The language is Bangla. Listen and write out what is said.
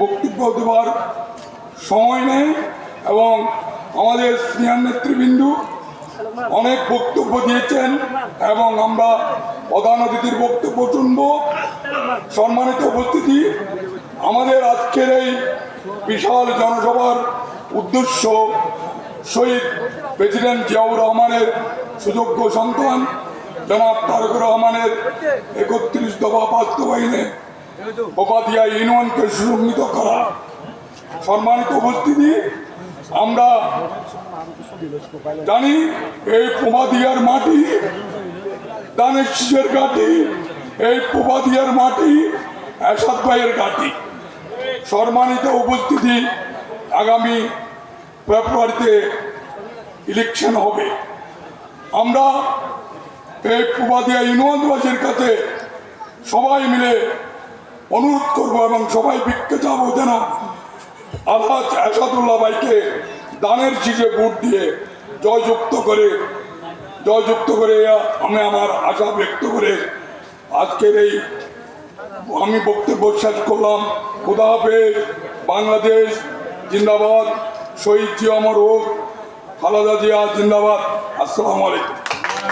বক্তব্য দেওয়ার সময় নেই এবং আমাদের সিনিয়র নেতৃবৃন্দ অনেক বক্তব্য দিয়েছেন এবং আমরা প্রধান অতিথির বক্তব্য শুনব। সম্মানিত উপস্থিতি, আমাদের আজকের এই বিশাল জনসভার উদ্দেশ্য শহীদ প্রেসিডেন্ট জিয়াউর রহমানের সুযোগ্য সন্তান, জনাব তারেক রহমানের একত্রিশ দফা বাস্তবায়নে ওপাতিয়া ইউনিয়নকে সুসংহিত করা, সম্মানিত উপস্থিতি, আমরা জানি এই পোমাদিয়ার মাটি দানের শীষের ঘাটি, এই পোমাদিয়ার মাটি এসাদ ভাইয়ের ঘাটি। সম্মানিত উপস্থিতি আগামী ফেব্রুয়ারিতে ইলেকশন হবে। আমরা এই পুবাদিয়া ইউনিয়নবাসীর কাছে সবাই মিলে অনুরোধ করব এবং সবাই বিক্ষে যাব যেন আলহাজ আসাদুল্লাহ ভাইকে দানের চিজে ভোট দিয়ে জয়যুক্ত করে জয়যুক্ত করে আমি আমার আশা ব্যক্ত করে আজকের এই আমি বক্তব্য শেষ করলাম। খুদা হাফেজ, বাংলাদেশ জিন্দাবাদ, শহীদ জিয়া অমর হোক খালেদা জিয়া জিন্দাবাদ। আসসালামু আলাইকুম।